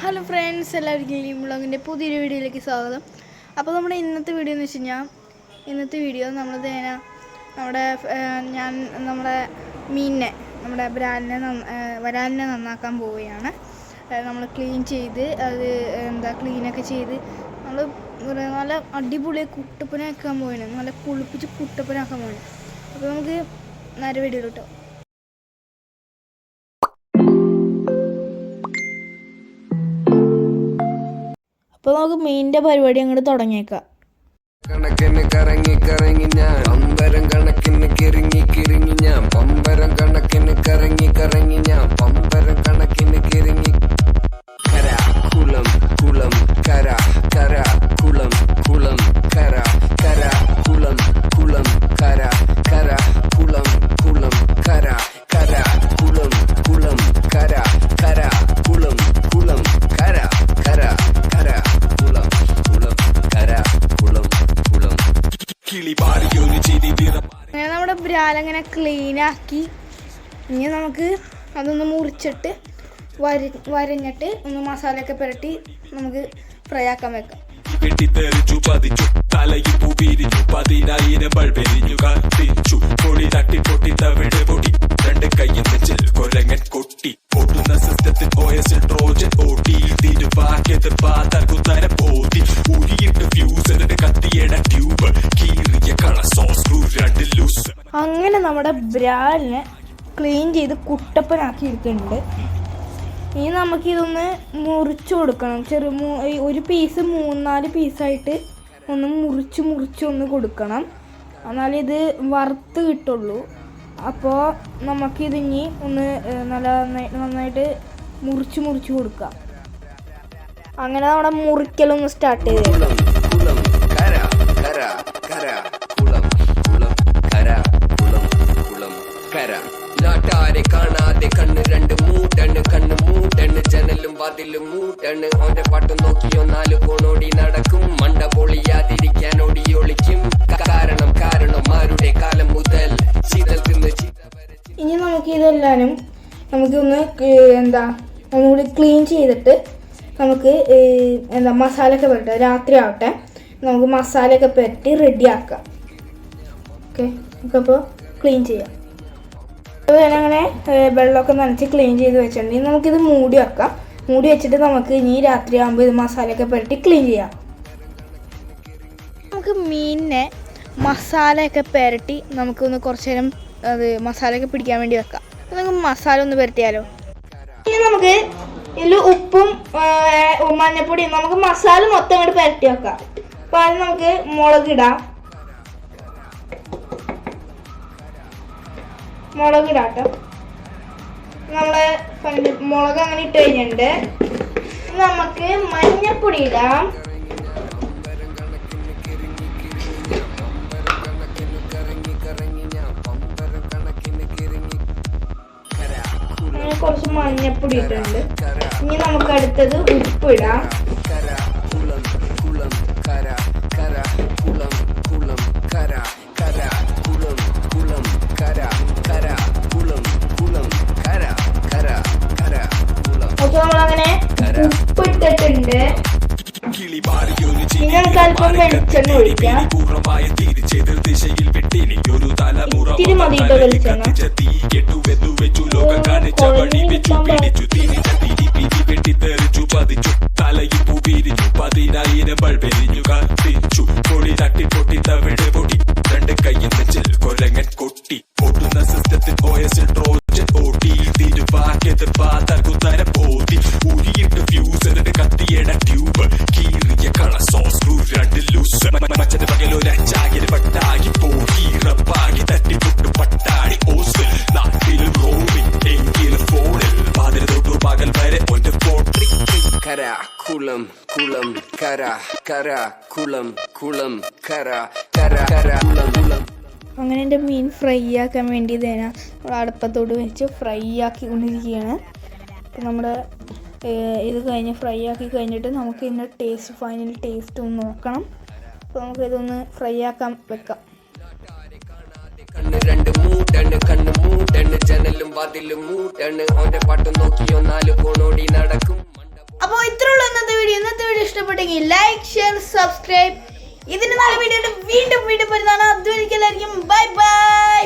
Hello friends എല്ലാവർക്കും ഈ വ്ളോഗിന്റെ പുതിയൊരു വീഡിയോയിലേക്ക് സ്വാഗതം. അപ്പോൾ നമ്മുടെ ഇന്നത്തെ വീഡിയോ എന്ന് വെച്ച് കഴിഞ്ഞാൽ ഇന്നത്തെ വീഡിയോ നമ്മൾ തേന നമ്മുടെ ഞാൻ നമ്മുടെ മീനിനെ നമ്മുടെ ബ്രാലിനെ വരാലിനെ നന്നാക്കാൻ പോവുകയാണ്. നമ്മൾ ക്ലീൻ ചെയ്ത് അത് എന്താ ക്ലീനൊക്കെ ചെയ്ത് നമ്മൾ നല്ല അടിപൊളി കുട്ടപ്പനാക്കാൻ പോവുകയാണ്. നല്ല കുളിപ്പിച്ച് കുട്ടപ്പനാക്കാൻ പോവുകയാണ്. അപ്പോൾ നമുക്ക് നേരെ വീഡിയോ കിട്ടോ അപ്പോൾ നമുക്ക് മീനിന്റെ പരിപാടി അങ്ങോട്ട് തുടങ്ങിയേക്കാം. കണക്കിന് കറങ്ങി കറങ്ങി ഞാൻ പമ്പരം കണക്കിന് കിറങ്ങി കിറങ്ങി ഞാൻ പമ്പരം കണക്കിന് അങ്ങനെ നമ്മുടെ ബ്രാലങ്ങനെ ക്ലീനാക്കി ഇനി നമുക്ക് അതൊന്ന് മുറിച്ചിട്ട് വരി വരഞ്ഞിട്ട് ഒന്ന് മസാലയൊക്കെ പുരട്ടി നമുക്ക് ഫ്രൈ ആക്കാൻ വെക്കാം. കെട്ടിത്തെറിച്ചു പതിച്ചു തലയിൽ പൂവിരിഞ്ഞു പതിനായിരം ബൾബെരിഞ്ഞു കത്തിച്ചു. പൊടി തട്ടി പൊട്ടി തവിട് പൊടി രണ്ട് കയ്യിൽ വെച്ചിൽ അങ്ങനെ നമ്മുടെ ബ്രാലിനെ ക്ലീൻ ചെയ്ത് കുട്ടപ്പനാക്കി എടുക്കുന്നുണ്ട് ഇനി നമുക്കിതൊന്ന് മുറിച്ചു കൊടുക്കണം. ചെറു ഒരു പീസ് മൂന്നാൽ പീസായിട്ട് ഒന്ന് മുറിച്ച് മുറിച്ച് ഒന്ന് കൊടുക്കണം. എന്നാലേ ഇത് വറുത്ത് കിട്ടുള്ളൂ. അപ്പോൾ നമുക്കിതിനി ഒന്ന് നല്ല നന്നായി- നന്നായിട്ട് മുറിച്ച് മുറിച്ച് കൊടുക്കാം. അങ്ങനെ നമ്മുടെ മുറിക്കലൊന്ന് സ്റ്റാർട്ട് ചെയ്ത് വാതിലും മൂട്ടണ് ഓന്റെ പാട്ട് നോക്കിയോ നാല് കോണോടി നടക്കും. മണ്ട പൊളിയാതിരിക്കാൻ ഓടി ഒളിക്കും കാരണം ആരുടെ കാലം മുതൽ ചീതൽ തിന്ന് ഇനി നമുക്ക് ഇതെല്ലാനും നമുക്കൊന്ന് ഒന്ന് എന്താ ഒന്നുകൂടി ക്ലീൻ ചെയ്തിട്ട് നമുക്ക് എന്താ മസാലയൊക്കെ പുരട്ടുക രാത്രി ആവട്ടെ. നമുക്ക് മസാലയൊക്കെ പുരട്ടി റെഡിയാക്കാം ഓക്കെ നമുക്കപ്പോൾ ക്ലീൻ ചെയ്യാം. ഞാനങ്ങനെ ഏഹ്, വെള്ളമൊക്കെ നനച്ച് ക്ലീൻ ചെയ്ത് വെച്ചിട്ടുണ്ടെങ്കിൽ നമുക്കിത് മൂടി വെക്കാം. മൂടി വെച്ചിട്ട് നമുക്ക് ഇനി രാത്രി ആകുമ്പോൾ ഇത് മസാലയൊക്കെ പുരട്ടി ക്ലീൻ ചെയ്യാം. നമുക്ക് മീനിനെ മസാലയൊക്കെ പുരട്ടി നമുക്കൊന്ന് കുറച്ച് നേരം അത് മസാലയൊക്കെ പിടിക്കാൻ വേണ്ടി വെക്കാം. നമുക്ക് മസാല ഒന്ന് പുരട്ടിയാലോ? ഇനി നമുക്ക് ഇതിൽ ഉപ്പും മഞ്ഞപ്പൊടിയും നമുക്ക് മസാല മൊത്തം അങ്ങോട്ട് പുരട്ടി വെക്കാം. അപ്പോൾ ആദ്യം നമുക്ക് മുളക് ഇടാം. മുളക് ഇടാം കേട്ടോ. നമ്മൾ മുളക് അങ്ങനെ ഇട്ട് കഴിഞ്ഞിട്ടുണ്ട്. നമുക്ക് മഞ്ഞപ്പൊടി ഇടാം. കുറച്ച് മഞ്ഞപ്പൊടി ഇട്ടുണ്ട് ഇനി നമുക്ക് അടുത്തത് ഉപ്പ് ഇടാം കാണിച്ച ഉപ്പിട്ടിട്ടുണ്ട്. നിങ്ങൾക്ക് അല്പം വെളിച്ചെണ്ണ ഒഴിക്കാം. ബൾബെരിഞ്ഞു കത്തിച്ചു. പൊടി പൊട്ടി തവിട് കര kulam kulam kara kara kulam kulam kara kara കര കുളം kulam. അങ്ങനെ എന്റെ മീൻ ഫ്രൈ ആക്കാൻ വേണ്ടി ഇതേന നമ്മൾ അടുപ്പത്തോട് വെച്ച് ഫ്രൈ ആക്കി കൊണ്ടിരിക്കുകയാണ്. അപ്പം നമ്മുടെ ഇത് കഴിഞ്ഞ് ഫ്രൈ ആക്കി കഴിഞ്ഞിട്ട് നമുക്ക് ഇതിന്റെ ടേസ്റ്റ് ഫൈനൽ ടേസ്റ്റ് ഒന്ന് നോക്കണം. അപ്പോൾ നമുക്ക് ഇതൊന്ന് ഫ്രൈ ആക്കാൻ വെക്കാം. രണ്ട് മൂട്ടണ് കണ്ണ് മൂട്ടണ് ജനലും വാതിലും മൂട്ടണ് ഓന്റെ പാട്ട് നോക്കിയോ നാല് കോണോടി നടക്കും. ഷെയർ സബ്സ്ക്രൈബ് ഇതിന് നല്ല വീഡിയോ വീണ്ടും വീണ്ടും വരുന്നതാണ്. അതുവരെയ്ക്കും എല്ലാവർക്കും. Bye bye